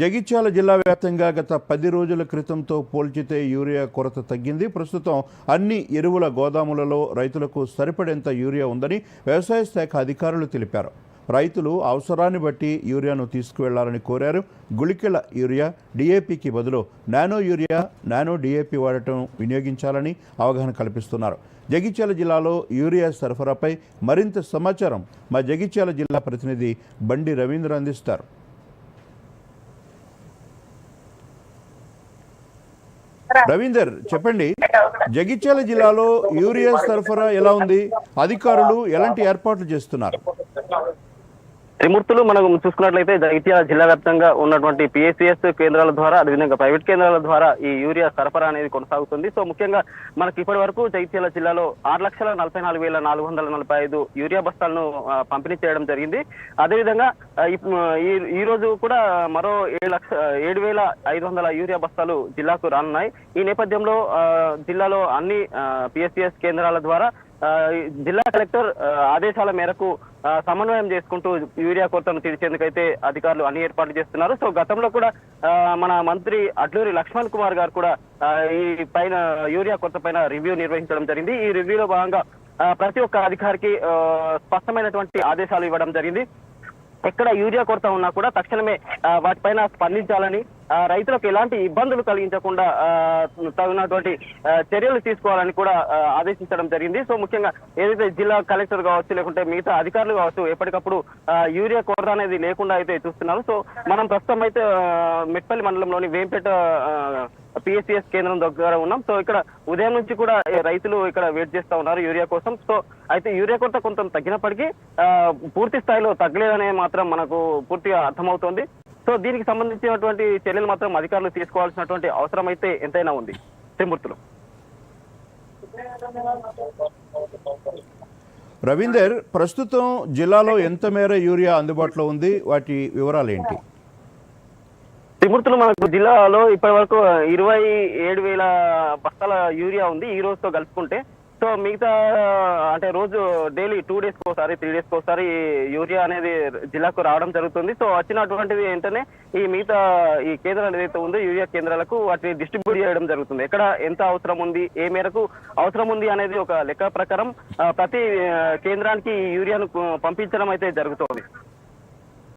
జగిత్యాల జిల్లా వ్యాప్తంగా గత పది రోజుల క్రితంతో పోల్చితే యూరియా కొరత తగ్గింది. ప్రస్తుతం అన్ని ఎరువుల గోదాములలో రైతులకు సరిపడేంత యూరియా ఉందని వ్యవసాయ శాఖ అధికారులు తెలిపారు. రైతులు అవసరాన్ని బట్టి యూరియాను తీసుకువెళ్ళాలని కోరారు. గుళికెల యూరియా డిఏపికి బదులు నానో యూరియా నానో డిఏపి వాడటం వినియోగించాలని అవగాహన కల్పిస్తున్నారు. జగిత్యాల జిల్లాలో యూరియా సరఫరాపై మరింత సమాచారం మా జగిత్యాల జిల్లా ప్రతినిధి బండి రవీంద్ర అందిస్తారు. రవీందర్ చెప్పండి. జగిత్యాల జిల్లాలో యూరియా సరఫరా ఎలా ఉంది? అధికారులు ఎలాంటి ఏర్పాట్లు చేస్తున్నారు? త్రిమూర్తులు మనం చూసుకున్నట్లయితే జగిత్యాల జిల్లా వ్యాప్తంగా ఉన్నటువంటి పిఎస్సిఎస్ కేంద్రాల ద్వారా అదేవిధంగా ప్రైవేట్ కేంద్రాల ద్వారా ఈ యూరియా సరఫరా అనేది కొనసాగుతుంది. సో ముఖ్యంగా మనకి ఇప్పటి వరకు జగిత్యాల జిల్లాలో ఆరు లక్షల నలభై నాలుగు వేల నాలుగు వందల నలభై ఐదు యూరియా బస్తాలను పంపిణీ చేయడం జరిగింది. అదేవిధంగా ఈ ఈ రోజు కూడా మరో ఏడు లక్ష ఏడు వేల ఐదు వందల యూరియా బస్తాలు జిల్లాకు రానున్నాయి. ఈ నేపథ్యంలో జిల్లాలో అన్ని పిఎస్సిఎస్ కేంద్రాల ద్వారా జిల్లా కలెక్టర్ ఆదేశాల మేరకు సమన్వయం చేసుకుంటూ యూరియా కొరతను తీర్చేందుకైతే అధికారులు అన్ని ఏర్పాట్లు చేస్తున్నారు. సో గతంలో కూడా మన మంత్రి అడ్లూరి లక్ష్మణ్ కుమార్ గారు కూడా ఈ పైన యూరియా కొరత పైన రివ్యూ నిర్వహించడం జరిగింది. ఈ రివ్యూలో భాగంగా ప్రతి ఒక్క అధికారికి ఆ, స్పష్టమైనటువంటి ఆదేశాలు ఇవ్వడం జరిగింది. ఎక్కడ యూరియా కొరత ఉన్నా కూడా తక్షణమే వాటిపైన స్పందించాలని రైతులకు ఎలాంటి ఇబ్బందులు కలిగించకుండా తగినటువంటి చర్యలు తీసుకోవాలని కూడా ఆదేశించడం జరిగింది. సో ముఖ్యంగా ఏదైతే జిల్లా కలెక్టర్ కావచ్చు లేకుంటే మిగతా అధికారులు కావచ్చు ఎప్పటికప్పుడు ఆ, యూరియా కొరత అనేది లేకుండా అయితే చూస్తున్నారు. సో మనం ప్రస్తుతం అయితే మెట్పల్లి మండలంలోని వేంపేట పిఎస్సిఎస్ కేంద్రం దగ్గర ఉన్నాం. సో ఇక్కడ ఉదయం నుంచి కూడా రైతులు ఇక్కడ వెయిట్ చేస్తా ఉన్నారు యూరియా కోసం. సో అయితే యూరియా కొరత కొంత తగ్గినప్పటికీ పూర్తి స్థాయిలో తగ్గలేదనే మాత్రం మనకు పూర్తిగా అర్థమవుతోంది. సో దీనికి సంబంధించినటువంటి చర్యలు మాత్రం అధికారులు తీసుకోవాల్సినటువంటి అవసరం అయితే ఎంతైనా ఉంది. త్రిమూర్తులు. రవీందర్ ప్రస్తుతం జిల్లాలో ఎంత మేర యూరియా అందుబాటులో ఉంది? వాటి వివరాలు ఏంటి? త్రిమూర్తులు మనకు జిల్లాలో ఇప్పటి వరకు ఇరవై ఏడు వేల బస్తాల యూరియా ఉంది ఈ రోజుతో కలుపుకుంటే. సో మిగతా అంటే రోజు డైలీ టూ డేస్ ఒకసారి త్రీ డేస్ ఒకసారి యూరియా అనేది జిల్లాకు రావడం జరుగుతుంది. సో వచ్చినటువంటిది ఏంటనే ఈ మిగతా ఈ కేంద్రాలు ఏదైతే ఉందో యూరియా కేంద్రాలకు వాటిని డిస్ట్రిబ్యూట్ చేయడం జరుగుతుంది. ఎక్కడ ఎంత అవసరం ఉంది ఏ మేరకు అవసరం ఉంది అనేది ఒక లెక్క ప్రకారం ప్రతి కేంద్రానికి ఈ యూరియాను పంపించడం అయితే జరుగుతోంది.